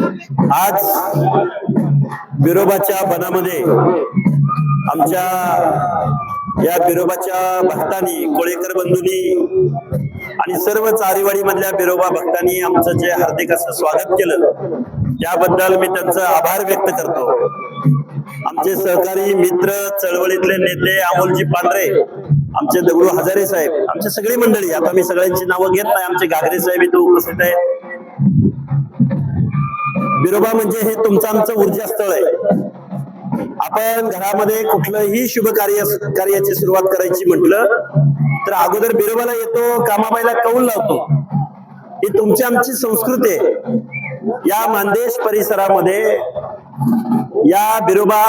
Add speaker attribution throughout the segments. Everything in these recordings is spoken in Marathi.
Speaker 1: आज बिरोबाच्या बनामध्ये आमच्या या बिरोबाच्या भक्तांनी कोळेकर बंधूंनी आणि सर्व चारीवाडी मधल्या बिरोबा भक्तांनी आमचं जे हार्दिक असं स्वागत केलं त्याबद्दल मी त्यांचं आभार व्यक्त करतो. आमचे सहकारी मित्र चळवळीतले नेते अमोलजी पांढरे आमचे दगडू हजारे साहेब आमची सगळी मंडळी आता मी सगळ्यांची नावं घेत नाही आमचे घागरे साहेब इथं उपस्थित आहेत. बिरोबा म्हणजे हे तुमचं आमचं ऊर्जा स्थळ आहे. आपण घरामध्ये कुठलंही शुभ कार्य कार्याची सुरुवात करायची म्हटलं तर अगोदर बिरोबाला येतो कामाबाईला कौल लावतो. ही तुमची आमची संस्कृती आहे. या मानदेश परिसरामध्ये या बिरोबा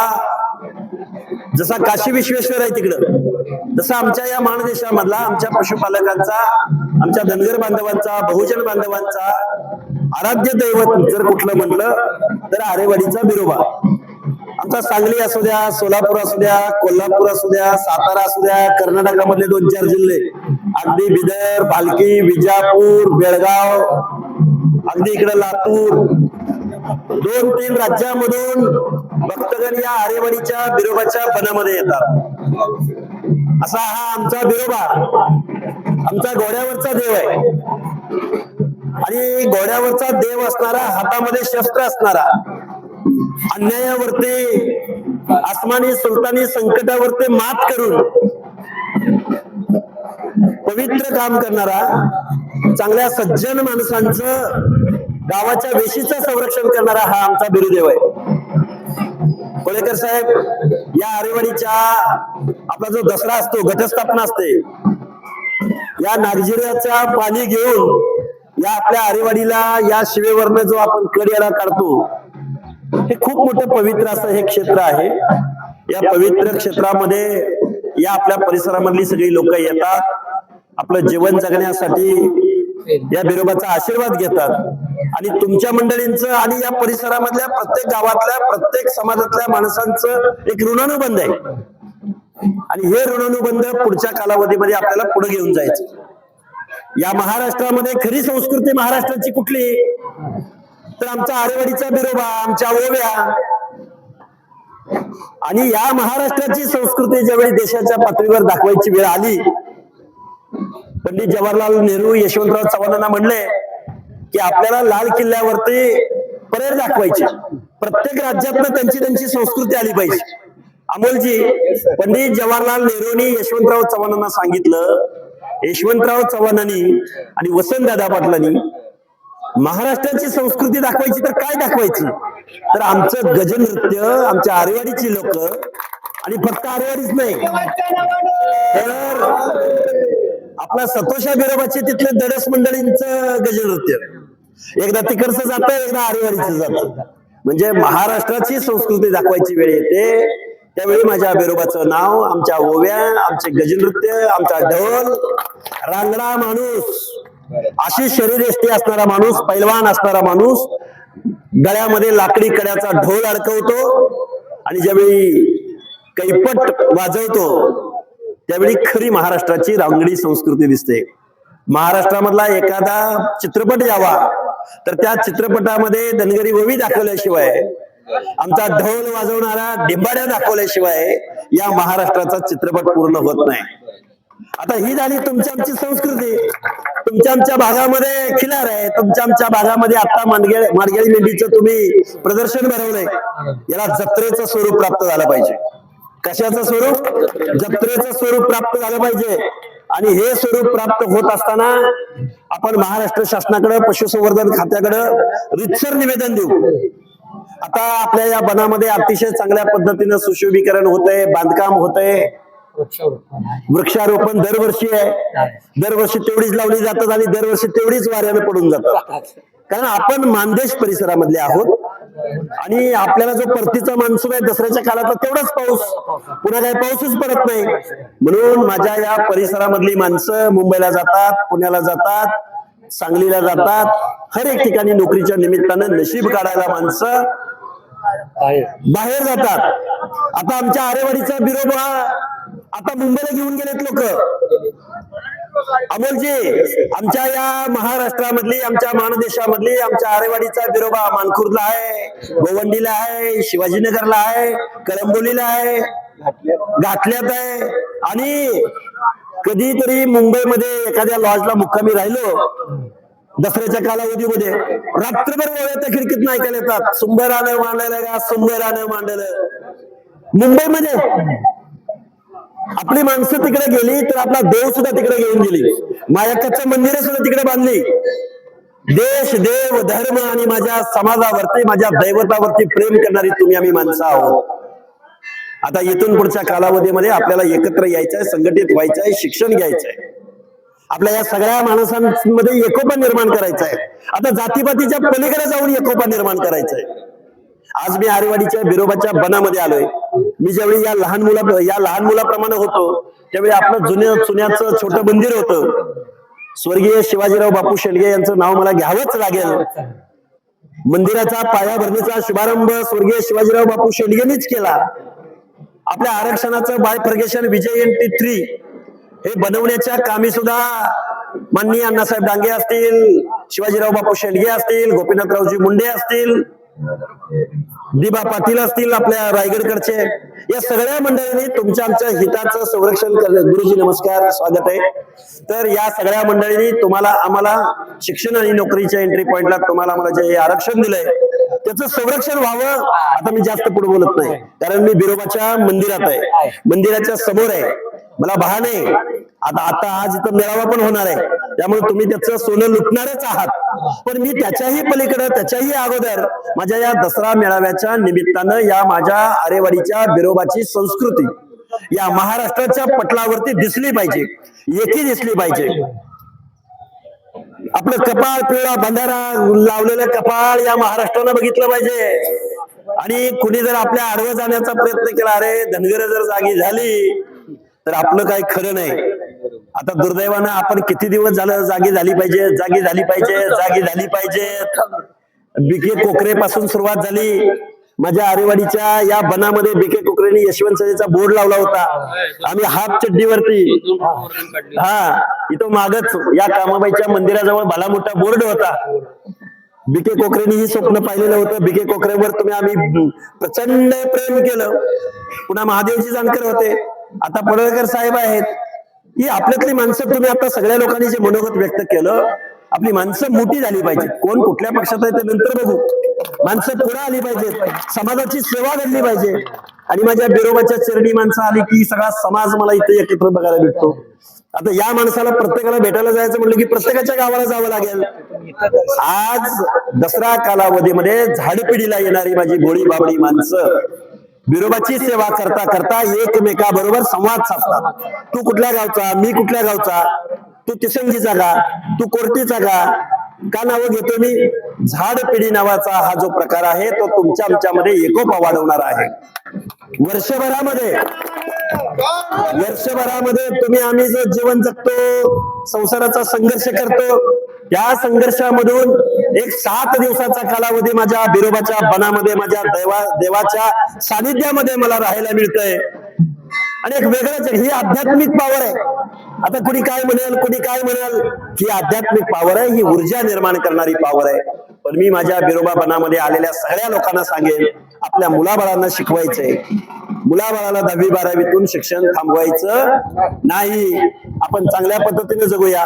Speaker 1: जसा काशी विश्वेश्वर आहे तिकडं तसा आमच्या या महादेशामधला आमच्या पशुपालकांचा आमच्या धनगर बांधवांचा बहुजन बांधवांचा आराध्य दैवत जर कुठलं म्हटलं तर आरेवाडीचा बिरोबा. आमचा सांगली असू द्या सोलापूर असू द्या कोल्हापूर असू द्या सातारा असू द्या कर्नाटकामधले दोन चार जिल्हे. अगदी बिदर भालकी विजापूर बेळगाव अगदी इकडे लातूर. दोन तीन राज्यामधून भक्तगण या आरेवाडीच्या बिरोबाच्या पदामध्ये येतात. असा हा आमचा बिरोबा. आमचा घोड्यावरचा देव आहे. आणि घोड्यावरचा देव असणारा हातामध्ये शस्त्र असणारा अन्यायावरती आसमानी सुलतानी संकटावरती मात करून पवित्र काम करणारा चांगल्या सज्जन माणसांचं गावाच्या वेशीचं संरक्षण करणारा हा आमचा बिरुदेव आहे. कोळेकर साहेब या आरेवाडीच्या आपला जो दसरा असतो घटस्थापना असते या नागजिऱ्याचा पाणी घेऊन या आपल्या आरेवाडीला या शिवेवरनं जो आपण कड्याला काढतो हे खूप मोठं पवित्र असं हे क्षेत्र आहे. या पवित्र क्षेत्रामध्ये या आपल्या परिसरामधली सगळी लोक येतात. आपलं जीवन जगण्यासाठी या बिरोबाचा आशीर्वाद घेतात. आणि तुमच्या मंडळींचं आणि या परिसरामधल्या प्रत्येक गावातल्या प्रत्येक समाजातल्या माणसांचं एक ऋणानुबंध आहे. आणि हे ऋणानुबंध पुढच्या कालावधीमध्ये आपल्याला पुढे घेऊन जायचं. या महाराष्ट्रामध्ये खरी संस्कृती महाराष्ट्राची कुठली? तर आमचा आरेवाडीचा बिरोबा आमच्या ओव्या. आणि या महाराष्ट्राची संस्कृती ज्यावेळी देशाच्या पातळीवर दाखवायची वेळ आली पंडित जवाहरलाल नेहरू यशवंतराव चव्हाणांना म्हणले की आपल्याला लाल किल्ल्यावरती परेड दाखवायची. प्रत्येक राज्यातनं त्यांची त्यांची संस्कृती आली पाहिजे. अमोलजी पंडित जवाहरलाल नेहरूंनी यशवंतराव चव्हाणांना सांगितलं यशवंतराव चव्हाणांनी आणि वसंतदादा पाटलांनी महाराष्ट्राची संस्कृती दाखवायची तर काय दाखवायची? तर आमचं गजन नृत्य आमच्या आरेवाडीची लोक आणि फक्त आरेवाडीच नाही तर आपला सतोषा बिरोबाची तिथले दडस मंडळींचं गजन नृत्य एकदा तिकडचं जातं एकदा आरेवाडीचं जातं. म्हणजे महाराष्ट्राची संस्कृती दाखवायची वेळ येते. त्यावेळी माझ्या बेरोबाचं नाव आमच्या ओव्या आमचे गजनृत्य आमचा ढोल रांगडा माणूस अशी शरीर एष्टी असणारा माणूस पैलवान असणारा माणूस गळ्यामध्ये लाकडी कड्याचा ढोल अडकवतो आणि ज्यावेळी कैपट वाजवतो त्यावेळी खरी महाराष्ट्राची रांगडी संस्कृती दिसते. महाराष्ट्रामधला एखादा चित्रपट यावा तर त्या चित्रपटामध्ये धनगरी भवी दाखवल्याशिवाय आमचा ढोल वाजवणारा डिंबाड्या दाखवल्याशिवाय या महाराष्ट्राचा चित्रपट पूर्ण होत नाही. आता ही झाली तुमची आमची संस्कृती. तुमच्या आमच्या भागामध्ये खिलार आहे. तुमच्या आमच्या भागामध्ये आता मानगे माडगेळी मेंढीचं तुम्ही प्रदर्शन भरवलंय. याला जत्रेचं स्वरूप प्राप्त झालं पाहिजे. कशाचं स्वरूप? जत्रेचं स्वरूप प्राप्त झालं पाहिजे. आणि हे स्वरूप प्राप्त होत असताना आपण महाराष्ट्र शासनाकडे पशुसंवर्धन खात्याकडे रितसर निवेदन देऊ. आता आपल्या या बनामध्ये अतिशय चांगल्या पद्धतीनं सुशोभीकरण होतंय बांधकाम होतंय. वृक्षारोपण दरवर्षी आहे. दरवर्षी तेवढीच लावली जातात आणि दरवर्षी तेवढीच वाऱ्यानं पडून जातात. कारण आपण मानदेश परिसरामधले आहोत आणि आपल्याला जो परतीचा मान्सून आहे दसऱ्याच्या काळातला तेवढाच पाऊस. पुन्हा काही पाऊसच पडत नाही. म्हणून माझ्या या परिसरामधली माणसं मुंबईला जातात पुण्याला जातात. सांगलीला जातात. हर एक ठिकाणी नोकरीच्या निमित्तानं नशीब काढायला माणसं बाहेर जातात. आता आमच्या आरेवाडीचा बिरोबा आता मुंबईला घेऊन गेलेत लोक. अमोलजी आमच्या या महाराष्ट्रामधली आमच्या महानदेशामधली आमच्या आरेवाडीचा बिरोबा मानखुर्दला आहे गोवंडीला आहे शिवाजीनगरला आहे कळंबोलीला आहे घाटल्यात आहे. आणि कधीतरी मुंबईमध्ये एखाद्या लॉजला मुक्कामी राहिलो. दसऱ्याच्या कालावधीमध्ये. रात्रभर ओळ्याच्या खिडकीत ऐकायला येतात. सुंबरानं मांडलं का सुंबरानं मांडलेलं मुंबईमध्ये आपली माणसं तिकडे गेली तर आपला देव सुद्धा तिकडे घेऊन गेली. मायाकाचं मंदिर सुद्धा तिकडे बांधली. देश देव धर्म आणि माझ्या समाजावरती माझ्या दैवतावरती प्रेम करणारी तुम्ही आम्ही माणसं आहोत. आता इथून पुढच्या कालावधीमध्ये आपल्याला एकत्र यायचंय संघटित व्हायचंय शिक्षण घ्यायचंय. आपल्या या सगळ्या माणसांमध्ये एकोपा निर्माण करायचा आहे आता जातीपातीच्या पलीकडे जाऊन एकोपा निर्माण करायचंय. आज मी आरेवाडीच्या बिरोबाच्या बनामध्ये आलोय. मी ज्यावेळी या लहान मुला या लहान मुलाप्रमाणे होतो त्यावेळी आपलं जुन्या चुन्याचं छोटं मंदिर होतं. स्वर्गीय शिवाजीराव बापू शेडगे यांचं नाव मला घ्यावंच लागेल. मंदिराचा पायाभरणीचा शुभारंभ स्वर्गीय शिवाजीराव बापू शेडगेनीच केला. आपल्या आरक्षणाचं बाय प्रगेशन विजय एन टी थ्री हे बनवण्याच्या कामी सुद्धा माननीय अण्णासाहेब डांगे असतील शिवाजीराव बापू शेंडगे असतील गोपीनाथरावजी मुंडे असतील दिबा पाटील असतील आपल्या रायगडकडचे. या सगळ्या मंडळींनी तुमच्या आमच्या हिताचं संरक्षण करणे गुरुजी नमस्कार स्वागत आहे. तर या सगळ्या मंडळींनी तुम्हाला आम्हाला शिक्षण आणि नोकरीच्या एंट्री पॉइंटला तुम्हाला आम्हाला जे आरक्षण दिलंय त्याचं संरक्षण व्हावं. आता मी जास्त पुढे बोलत नाही. कारण मी बिरोबाच्या मंदिरात आहे. मंदिराच्या समोर आहे. मला भान आहे. आता आता आज इथं मेळावा पण होणार आहे. त्यामुळे तुम्ही त्याचं सोनं लुटणारच आहात. पण मी त्याच्याही पलीकडे त्याच्याही अगोदर माझ्या या दसरा मेळाव्याच्या निमित्तानं या माझ्या आरेवाडीच्या बिरोबाची संस्कृती या महाराष्ट्राच्या पटलावरती दिसली पाहिजे. एकी दिसली पाहिजे. आपलं कपाळ पिवळा बंधारा लावलेलं कपाळ या महाराष्ट्रानं बघितलं पाहिजे. आणि कुणी जर आपल्या आडवं जाण्याचा प्रयत्न केला अरे धनगर जर जागी झाली तर आपलं काही खरं नाही. आता दुर्दैवानं आपण किती दिवस झालं जागी झाली पाहिजे जागी झाली पाहिजे जागी झाली पाहिजे. बिके कोकरे पासून सुरुवात झाली. माझ्या आरेवाडीच्या या बनामध्ये बीके कोकरेने यशवंत सजेचा बोर्ड लावला होता. आम्ही हाफ चड्डीवरती हा इथं मागच या कामाबाईच्या मंदिराजवळ भला मोठा बोर्ड होता. बीके कोकरेने ही स्वप्न पाहिलेलं होतं. बीके कोकरेवर तुम्ही आम्ही प्रचंड प्रेम केलं. पुन्हा महादेवजी जानकर होते. आता पडळकर साहेब आहेत. ही आपल्यातली माणसं तुम्ही आता सगळ्या लोकांनी जे मनोगत व्यक्त केलं आपली माणसं मोठी झाली पाहिजे कोण कुठल्या पक्षात आहे ते नंतर बघू. माणसं पुढे आली पाहिजेत. समाजाची सेवा घडली पाहिजे. आणि माझ्या बिरोबाच्या चरणी माणसं आली की सगळा समाज मला इथे एकत्र बघायला भेटतो. आता या माणसाला प्रत्येकाला भेटायला जायचं म्हटलं की प्रत्येकाच्या गावाला जावं लागेल. आज दसरा कालावधीमध्ये झाडपिढीला येणारी माझी भोळी बाबडी माणसं बिरोबाची सेवा करता करता एकमेका बरोबर संवाद साधतात. तू कुठल्या गावचा? मी कुठल्या गावचा? तू तिसंगीचा का? तू कोर्टीचा का? का नावं घेतो मी? झाड पिढी नावाचा हा जो प्रकार आहे तो तुमच्या आमच्यामध्ये एकोपा वाढवणार आहे. वर्षभरामध्ये वर्षभरामध्ये तुम्ही आम्ही जो जीवन जगतो संसाराचा संघर्ष करतो त्या संघर्षामधून एक सात दिवसाचा कालावधी माझ्या बिरोबाच्या बनामध्ये माझ्या देवा देवाच्या सानिध्यामध्ये मला राहायला मिळतंय. आणि एक वेगळंच आहे. ही आध्यात्मिक पावर आहे. आता कुणी काय म्हणेल कुणी काय म्हणेल ही आध्यात्मिक पावर आहे ही ऊर्जा निर्माण करणारी पावर आहे. पण मी माझ्या बिरोबा बनामध्ये आलेल्या सगळ्या लोकांना सांगेन आपल्या मुलाबाळांना शिकवायचंय. मुलाबाळाला दहावी बारावीतून शिक्षण थांबवायचं नाही. आपण चांगल्या पद्धतीने जगूया.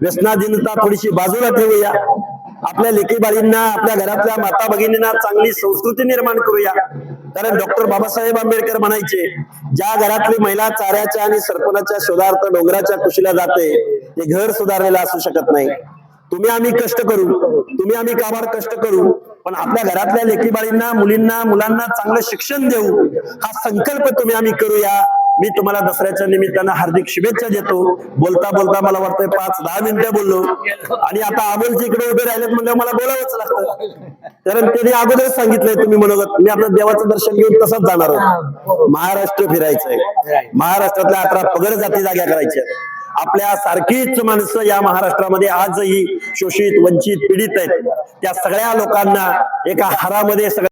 Speaker 1: व्यसनाधीनता थोडीशी बाजूला ठेवूया. आपल्या लेकी बाळींना आपल्या घरातल्या माता भगिनींना चांगली संस्कृती निर्माण करूया. कारण डॉक्टर बाबासाहेब आंबेडकर म्हणायचे ज्या घरातली महिला चाऱ्याच्या आणि सरपणाच्या शोधार्थ डोंगराच्या कुशीला जाते ते घर सुधारलेलं असू शकत नाही. तुम्ही आम्ही कष्ट करू तुम्ही आम्ही काबाड कष्ट करू पण आपल्या घरातल्या लेखी बाळींना मुलींना मुलांना चांगलं शिक्षण देऊ हा संकल्प तुम्ही आम्ही करूया. मी तुम्हाला दसऱ्याच्या निमित्तानं हार्दिक शुभेच्छा देतो. बोलता बोलता मला वाटतंय पाच दहा मिनिटं बोललो. आणि आता अमोलजी इकडे उभे राहिलेत म्हणजे मला बोलावंच लागतं. कारण त्यांनी अगोदरच सांगितलंय तुम्ही मनोगत मी आपलं देवाचं दर्शन घेऊन तसंच जाणार आहोत. महाराष्ट्र फिरायचंय. महाराष्ट्रातल्या अठरा पगड जाती जाग्या करायच्या आपल्या सारखीच माणसं या महाराष्ट्रामध्ये आजही शोषित वंचित पीडित आहेत. त्या सगळ्या लोकांना एका हारामध्ये सगळ्या